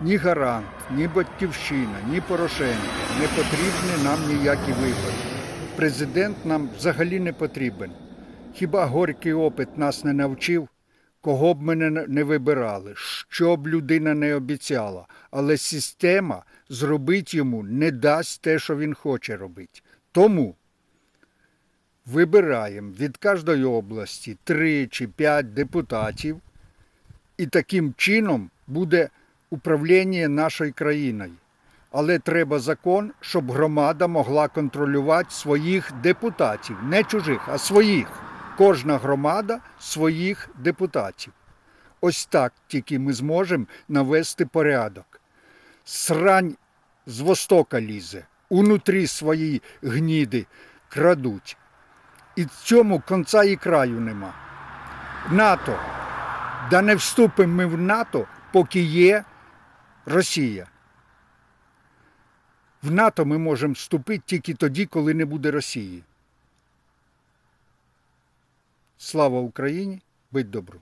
ні Гарант, ні Батьківщина, ні Порошенко не потрібні нам ніякі вибори. Президент нам взагалі не потрібен. Хіба горький опит нас не навчив? Кого б ми не, вибирали, що б людина не обіцяла, але система зробить йому не дасть те, що він хоче робити. Тому вибираємо від кожної області три чи п'ять депутатів, і таким чином буде управління нашою країною. Але треба закон, щоб громада могла контролювати своїх депутатів, не чужих, а своїх. Кожна громада своїх депутатів. Ось так тільки ми зможемо навести порядок. Срань з востока лізе, унутрі свої гніди крадуть. І цьому конца і краю нема. НАТО. Да не вступимо ми в НАТО, поки є Росія. В НАТО ми можемо вступити тільки тоді, коли не буде Росії. Слава Україні! Будь добру!